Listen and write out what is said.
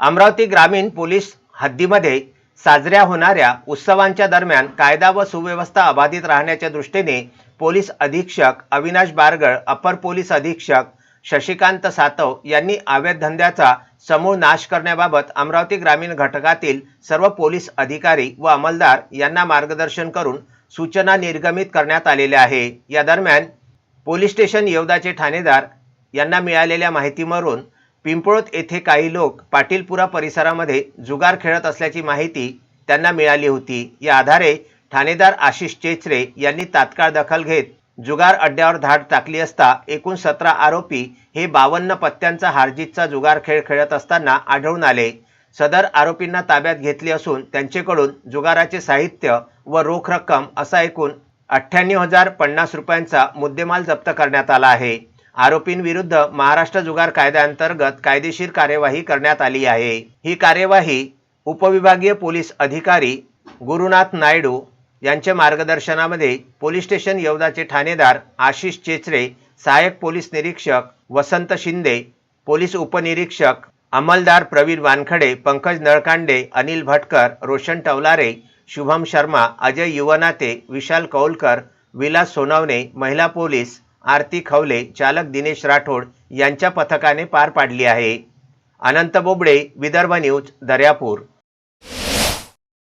अमरावती ग्रामीण पोलीस हद्दीमध्ये साजऱ्या होणाऱ्या उत्सवांच्या दरम्यान कायदा व सुव्यवस्था अबाधित राहण्याच्या दृष्टीने पोलीस अधीक्षक अविनाश बारगळ अपर पोलीस अधीक्षक शशिकांत सातव यांनी अवैध धंद्याचा समूळ नाश करण्याबाबत अमरावती ग्रामीण घटकातील सर्व पोलीस अधिकारी व अंमलदार यांना मार्गदर्शन करून सूचना निर्गमित करण्यात आलेल्या आहे. या दरम्यान पोलीस स्टेशन येवदाचे ठाणेदार यांना मिळालेल्या माहितीवरून पिंपळोत येथे काही लोक पाटीलपुरा परिसरामध्ये जुगार खेळत असल्याची माहिती त्यांना मिळाली होती. या आधारे ठाणेदार आशिष चेचरे यांनी तात्काळ दखल घेत जुगार अड्ड्यावर धाड टाकली असता एकूण सतरा आरोपी हे बावन्न पत्त्यांचा हार्जितचा जुगार खेळ खेळत असताना आढळून आले. सदर आरोपींना ताब्यात घेतली असून त्यांच्याकडून जुगाराचे साहित्य व रोख रक्कम असा एकूण अठ्ठ्याण्णव हजार पन्नास रुपयांचा मुद्देमाल जप्त करण्यात आला आहे. आरोपींविरुद्ध महाराष्ट्र जुगार कायद्याअंतर्गत कायदेशीर कार्यवाही करण्यात आली आहे. ही कार्यवाही उपविभागीय पोलीस अधिकारी गुरुनाथ नायडू यांच्या मार्गदर्शनामध्ये पोलीस स्टेशन यवदाचे ठाणेदार आशिष चेचरे सहाय्यक पोलीस निरीक्षक वसंत शिंदे पोलीस उपनिरीक्षक अंमलदार प्रवीण वानखडे पंकज नळकांडे अनिल भटकर रोशन टवलारे शुभम शर्मा अजय युवनाते विशाल कौलकर विलास सोनवणे महिला पोलीस आरती खवले चालक दिनेश राठोड यांच्या पथकाने पार पाडली आहे. अनंत बोबडे विदर्भ न्यूज दर्यापूर.